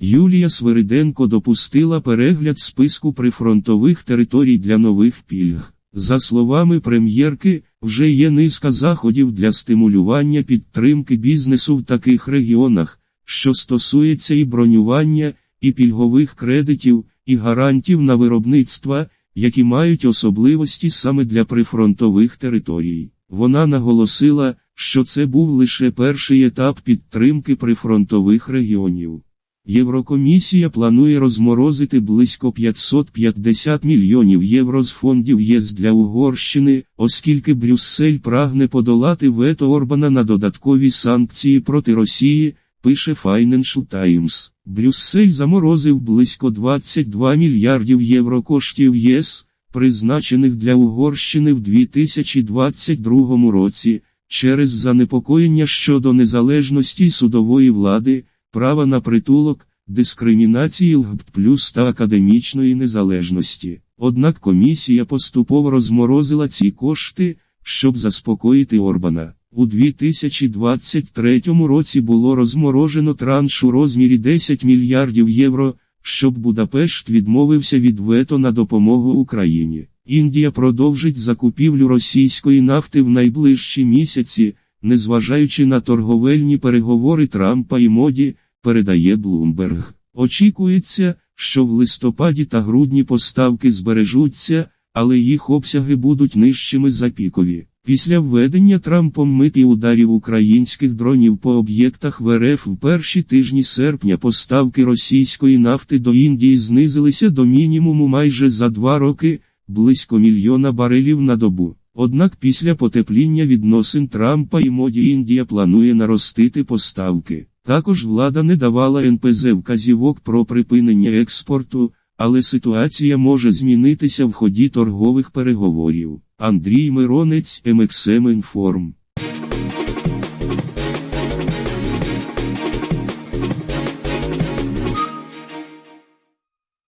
Юлія Свириденко допустила перегляд списку прифронтових територій для нових пільг. За словами прем'єрки, вже є низка заходів для стимулювання підтримки бізнесу в таких регіонах, що стосується і бронювання, і пільгових кредитів, і гарантів на виробництва, які мають особливості саме для прифронтових територій. Вона наголосила, що це був лише перший етап підтримки прифронтових регіонів. Єврокомісія планує розморозити близько 550 мільйонів євро з фондів ЄС для Угорщини, оскільки Брюссель прагне подолати вето Орбана на додаткові санкції проти Росії, пише Financial Times. Брюссель заморозив близько 22 мільярдів євро коштів ЄС, призначених для Угорщини в 2022 році, через занепокоєння щодо незалежності судової влади, права на притулок, дискримінації ЛГБТ плюс та академічної незалежності. Однак комісія поступово розморозила ці кошти, щоб заспокоїти Орбана. У 2023 році було розморожено транш у розмірі 10 мільярдів євро, щоб Будапешт відмовився від вето на допомогу Україні. Індія продовжить закупівлю російської нафти в найближчі місяці, незважаючи на торговельні переговори Трампа і Моді, передає Блумберг. Очікується, що в листопаді та грудні поставки збережуться, але їх обсяги будуть нижчими за пікові. Після введення Трампом мит і ударів українських дронів по об'єктах в РФ в перші тижні серпня поставки російської нафти до Індії знизилися до мінімуму майже за два роки, близько мільйона барелів на добу. Однак після потепління відносин Трампа і моді Індія планує наростити поставки. Також влада не давала НПЗ вказівок про припинення експорту, але ситуація може змінитися в ході торгових переговорів. Андрій Миронець MXM Інформ